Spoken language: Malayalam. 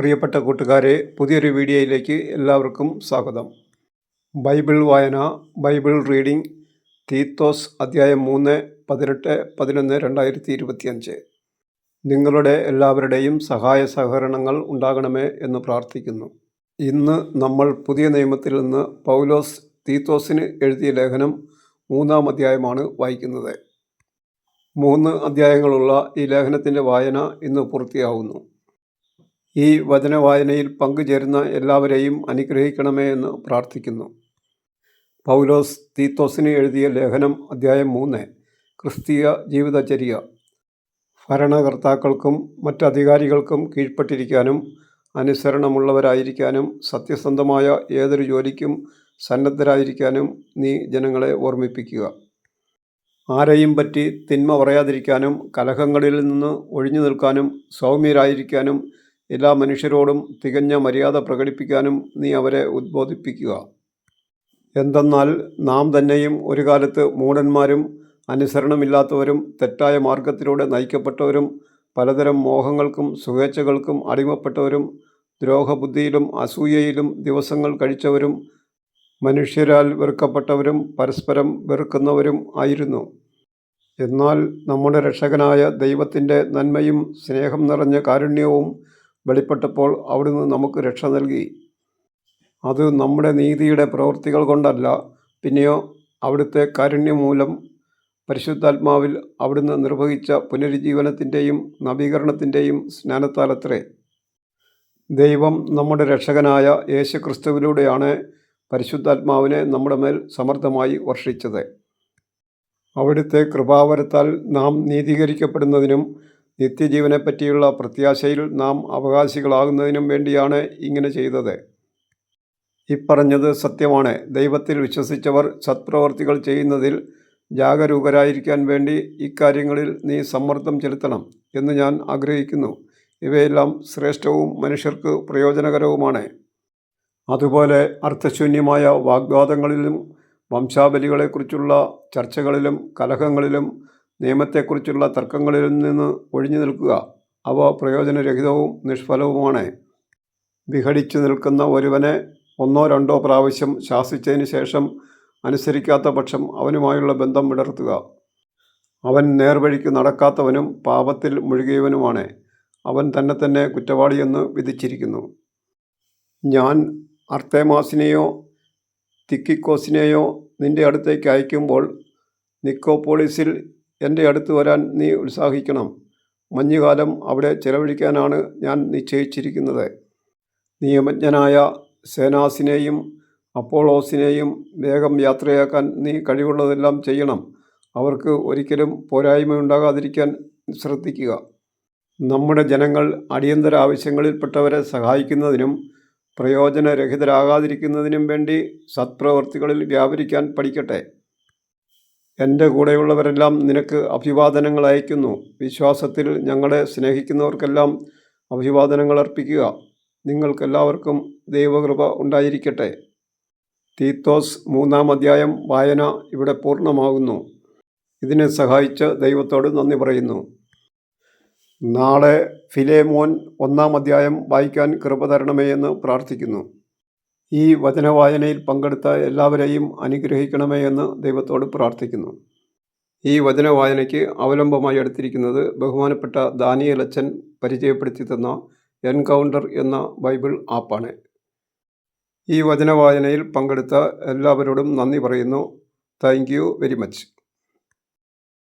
പ്രിയപ്പെട്ട കൂട്ടുകാരെ പുതിയൊരു വീഡിയോയിലേക്ക് എല്ലാവർക്കും സ്വാഗതം. ബൈബിൾ വായന ബൈബിൾ റീഡിംഗ് തീത്തോസ് അധ്യായം മൂന്ന് പതിനെട്ട് പതിനൊന്ന് രണ്ടായിരത്തി ഇരുപത്തിയഞ്ച് നിങ്ങളുടെ എല്ലാവരുടെയും സഹായ സഹകരണങ്ങൾ ഉണ്ടാകണമേ എന്ന് പ്രാർത്ഥിക്കുന്നു. ഇന്ന് നമ്മൾ പുതിയ നിയമത്തിൽ നിന്ന് പൗലോസ് തീത്തോസിന് എഴുതിയ ലേഖനം മൂന്നാം അധ്യായമാണ് വായിക്കുന്നത്. മൂന്ന് അധ്യായങ്ങളുള്ള ഈ ലേഖനത്തിന്റെ വായന ഇന്ന് പൂർത്തിയാവുന്നു. ഈ വചനവായനയിൽ പങ്കുചേരുന്ന എല്ലാവരെയും അനുഗ്രഹിക്കണമേ എന്ന് പ്രാർത്ഥിക്കുന്നു. പൗലോസ് തീത്തോസിന് എഴുതിയ ലേഖനം അധ്യായം മൂന്ന് ക്രിസ്തീയ ജീവിതചര്യ. ഭരണകർത്താക്കൾക്കും മറ്റധികാരികൾക്കും കീഴ്പ്പെട്ടിരിക്കാനും അനുസരണമുള്ളവരായിരിക്കാനും സത്യസന്ധമായ ഏതൊരു ജോലിക്കും സന്നദ്ധരായിരിക്കാനും നീ ജനങ്ങളെ ഓർമ്മിപ്പിക്കുക. ആരെയും പറ്റി തിന്മ പറയാതിരിക്കാനും കലഹങ്ങളിൽ നിന്ന് ഒഴിഞ്ഞു നിൽക്കാനും സൗമ്യരായിരിക്കാനും എല്ലാ മനുഷ്യരോടും തികഞ്ഞ മര്യാദ പ്രകടിപ്പിക്കാനും നീ അവരെ ഉദ്ബോധിപ്പിക്കുക. എന്തെന്നാൽ നാം തന്നെയും ഒരു കാലത്ത് മൂഢന്മാരും അനുസരണമില്ലാത്തവരും തെറ്റായ മാർഗത്തിലൂടെ നയിക്കപ്പെട്ടവരും പലതരം മോഹങ്ങൾക്കും സുഖേച്ഛകൾക്കും അടിമപ്പെട്ടവരും ദ്രോഹബുദ്ധിയിലും അസൂയയിലും ദിവസങ്ങൾ കഴിച്ചവരും മനുഷ്യരാൽ വെറുക്കപ്പെട്ടവരും പരസ്പരം വെറുക്കുന്നവരും ആയിരുന്നു. എന്നാൽ നമ്മുടെ രക്ഷകനായ ദൈവത്തിന്റെ നന്മയും സ്നേഹം നിറഞ്ഞ കാരുണ്യവും വെളിപ്പെട്ടപ്പോൾ അവിടുന്ന് നമുക്ക് രക്ഷ നൽകി. അത് നമ്മുടെ നീതിയുടെ പ്രവൃത്തികൾ കൊണ്ടല്ല പിന്നെയോ അവിടുത്തെ കാരുണ്യം മൂലം പരിശുദ്ധാത്മാവിൽ അവിടുന്ന് നിർവഹിച്ച പുനരുജ്ജീവനത്തിന്റെയും നവീകരണത്തിന്റെയും സ്നാനത്താലത്രേ. ദൈവം നമ്മുടെ രക്ഷകനായ യേശു ക്രിസ്തുവിലൂടെയാണ് പരിശുദ്ധാത്മാവിനെ നമ്മുടെ മേൽ സമർത്ഥമായി വർഷിച്ചത്. അവിടുത്തെ കൃപാവരത്താൽ നാം നീതീകരിക്കപ്പെടുന്നതിനും നിത്യജീവനെപ്പറ്റിയുള്ള പ്രത്യാശയിൽ നാം അവകാശികളാകുന്നതിനും വേണ്ടിയാണ് ഇങ്ങനെ ചെയ്തത്. ഇപ്പറഞ്ഞത് സത്യമാണ്. ദൈവത്തിൽ വിശ്വസിച്ചവർ സത്പ്രവർത്തികൾ ചെയ്യുന്നതിൽ ജാഗരൂകരായിരിക്കാൻ വേണ്ടി ഇക്കാര്യങ്ങളിൽ നീ സമ്മർദ്ദം ചെലുത്തണം എന്ന് ഞാൻ ആഗ്രഹിക്കുന്നു. ഇവയെല്ലാം ശ്രേഷ്ഠവും മനുഷ്യർക്ക് പ്രയോജനകരവുമാണ്. അതുപോലെ അർത്ഥശൂന്യമായ വാഗ്വാദങ്ങളിലും വംശാബലികളെക്കുറിച്ചുള്ള ചർച്ചകളിലും കലഹങ്ങളിലും നിയമത്തെക്കുറിച്ചുള്ള തർക്കങ്ങളിൽ നിന്ന് ഒഴിഞ്ഞു നിൽക്കുക. അവ പ്രയോജനരഹിതവും നിഷ്ഫലവുമാണ്. വിഘടിച്ചു നിൽക്കുന്ന ഒരുവനെ ഒന്നോ രണ്ടോ പ്രാവശ്യം ശാസിച്ചതിന് ശേഷം അനുസരിക്കാത്ത പക്ഷം അവനുമായുള്ള ബന്ധം വിടർത്തുക. അവൻ നേർവഴിക്ക് നടക്കാത്തവനും പാപത്തിൽ മുഴുകിയവനുമാണ്. അവൻ തന്നെ തന്നെ കുറ്റവാളിയെന്ന് വിധിച്ചിരിക്കുന്നു. ഞാൻ അർത്തേമാസിനെയോ തിക്കിക്കോസിനെയോ നിന്റെ അടുത്തേക്ക് അയക്കുമ്പോൾ നിക്കോപോളിസിൽ എന്റെ അടുത്ത് വരാൻ നീ ഉത്സാഹിക്കണം. മഞ്ഞുകാലം അവിടെ ചെലവഴിക്കാനാണ് ഞാൻ നിശ്ചയിച്ചിരിക്കുന്നത്. നിയമജ്ഞനായ സേനാസിനെയും അപ്പോളോസിനെയും വേഗം യാത്രയാക്കാൻ നീ കഴിവുള്ളതെല്ലാം ചെയ്യണം. അവർക്ക് ഒരിക്കലും പോരായ്മയുണ്ടാകാതിരിക്കാൻ ശ്രദ്ധിക്കുക. നമ്മുടെ ജനങ്ങൾ അടിയന്തര ആവശ്യങ്ങളിൽപ്പെട്ടവരെ സഹായിക്കുന്നതിനും പ്രയോജനരഹിതരാകാതിരിക്കുന്നതിനും വേണ്ടി സത്പ്രവർത്തികളിൽ വ്യാപരിക്കാൻ പഠിക്കട്ടെ. എന്റെ കൂടെയുള്ളവരെല്ലാം നിനക്ക് അഭിവാദനങ്ങൾ അയക്കുന്നു വിശ്വാസത്തിൽ ഞങ്ങളെ സ്നേഹിക്കുന്നവർക്കെല്ലാം അഭിവാദനങ്ങൾ അർപ്പിക്കുക. നിങ്ങൾക്കെല്ലാവർക്കും ദൈവകൃപ ഉണ്ടായിരിക്കട്ടെ. തീത്തോസ് മൂന്നാം അധ്യായം വായന ഇവിടെ പൂർണമാകുന്നു. ഇതിനെ സഹായിച്ച് ദൈവത്തോട് നന്ദി പറയുന്നു. നാളെ ഫിലേമോൻ ഒന്നാം അധ്യായം വായിക്കാൻ കൃപ തരണമേ എന്ന് പ്രാർത്ഥിക്കുന്നു. ഈ വചനവായനയിൽ പങ്കെടുത്ത എല്ലാവരെയും അനുഗ്രഹിക്കണമേ എന്ന് ദൈവത്തോട് പ്രാർത്ഥിക്കുന്നു. ഈ വചനവായനയ്ക്ക് അവലംബമായി എടുത്തിരിക്കുന്നത് ബഹുമാനപ്പെട്ട ദാനിയലച്ചൻ പരിചയപ്പെടുത്തി തന്ന എൻകൗണ്ടർ എന്ന ബൈബിൾ ആപ്പാണ്. ഈ വചനവായനയിൽ പങ്കെടുത്ത എല്ലാവരോടും നന്ദി പറയുന്നു. Thank you very much.